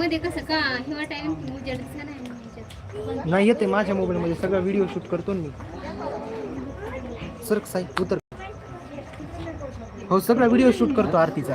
मध्ये कसं का हिवा उजेड नाही येते माझ्या मोबाईलमध्ये सगळा व्हिडिओ शूट करतो ना मी. सर साई उतर. हो सगळा व्हिडिओ शूट करतो आरतीचा.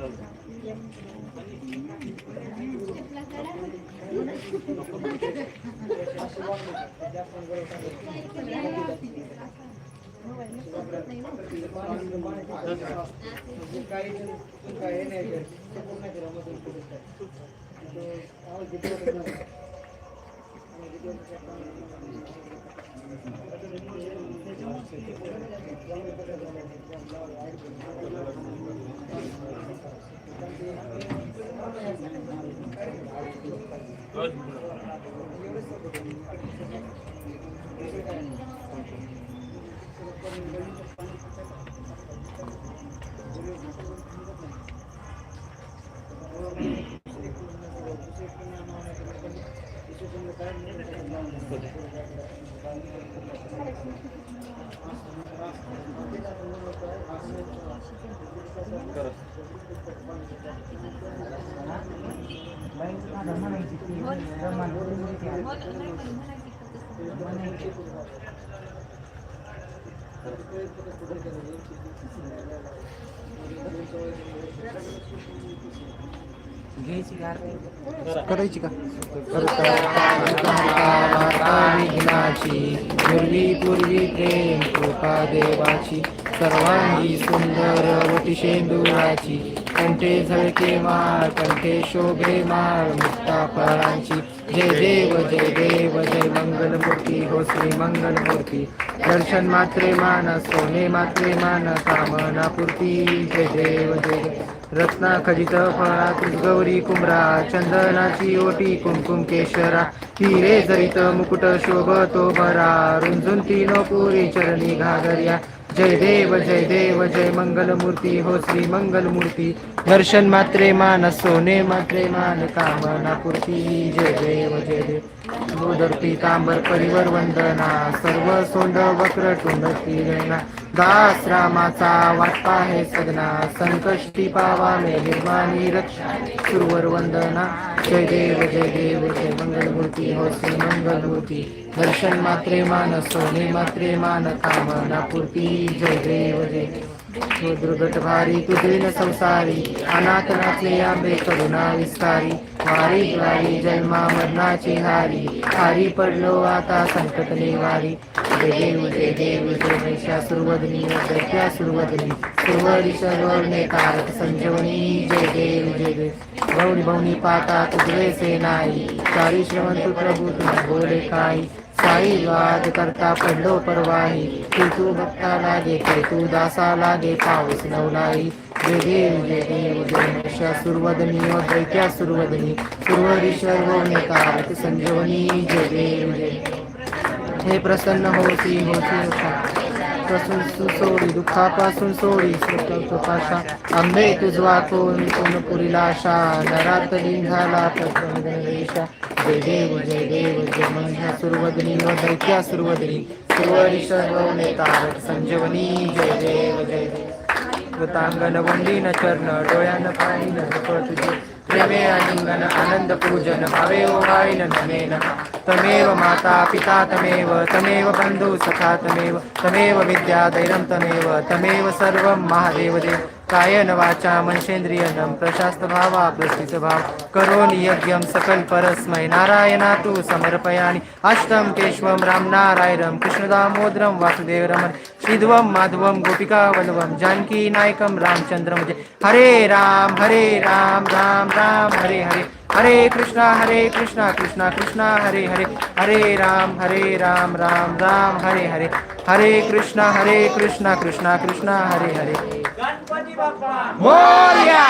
राहते का मी उभा घ्यायची का विघ्नाची पूर्वी पूर्वी प्रेम कृपा देवाची सर्वांगी सुंदर वटी शेंदुराची कंठे झळके माळ कंठे शोभे माळ मुक्ता फळांची. जय देव जय देव जय मंगलमूर्ती हो श्री मंगलमूर्ती. दर्शन मात्रे मान सोने मात्रे मान कामना पूर्ती. जय देव जय रत्ना खजित फळा गौरी कुमरा चंदनाची ओटी कुमकुम केशरा. हिरे जरित मुकुट शोभतो बरा रुंझुंती नोपुरी पुरी चरणी घागर्या. जय देव जय देव जय मंगलमूर्ती हो श्री मंगलमूर्ती. दर्शन मात्रे मान सोने मात्रे मान कामना पूर्ती. जय देव जय देव. गोदर पितांबर परिवर वंदना सर्व सोंड वक्र टुंड तिरणा दास रामाचा वाटपा हे सदना संकष्टी पावा मे निर्माणी रक्षा. सुरवर वंदना. जय देव जय देव जय मंगलमूर्ती. हो श्री मंगलमूर्ती. दर्शन मात्रे मान सोने मात्रे मान कामना पूर्ती जय देव जय देव हो दुर्गट संसारी अनाथ नाथले आंबे करुणा विस्तारी वारी द्वारी जन्मा मरणाची हारी हारी पडलो आता संकट निवारी देव दे देव जय महिषा सुरवदनी दैत्या सुरवदनी सुरवरी सर्वने तारक संजीवनी. जय देव जय देव. भवनी भवनी पाता तुझे से नाही चारी श्रवंत प्रभू तुझे बोले काही साई वाद करता पडलो परवाही. तू तू भक्ता लागे तू दासा लागे पाऊस नवलाई. जय देव जय देव जय महिषा सुरवदनी ओ दैत्या सुरवदनी. सुरवरीश्वर होणे कारक संजीवनी. जय देव जय हे प्रसन्न होती होती होता. पासून सुसोडी दुःखापासून सोडी पाशा आंबे तुझवा कोण कोण पुरीला आशा नरात लिंगाला प्रसंगेशा जय देव जय देव जय मंझ्या सुरवदनी व दैत्या सुरवदनी सुरवरी सर्वने तारक संजीवनी जय देव जय देव कृतांगण वंदीन चरण डोळ्यानं पाणी तुझे. प्रेमे आलिंगन आनंद पूजन भावे ओवाळीन नमेन तमेव माता पिता तमेव तमेव बंधू सखा तमेव तमेव विद्या दैरं तमेव तमेव सर्वं महादेव देव. कायन वाचा मनशेंद्रियनम प्रशास्त भावा प्रस्थित भाव. करोनि यज्ञम सकल परस्मय नारायणा तू समर्पयानि अष्टम केशवम राम नारायणम कृष्णदामोदरम श्रीध्वम माधवम गोपिका वल्लभम जानकी नायकम रामचंद्रम जय हरे राम हरे राम राम राम हरे हरे। हरे कृष्णा हरे कृष्णा कृष्णा कृष्णा हरे हरे। हरे राम हरे राम राम राम हरे हरे। हरे कृष्णा हरे कृष्णा कृष्णा कृष्णा हरे हरे। गणपती बाप्पा। मोरया!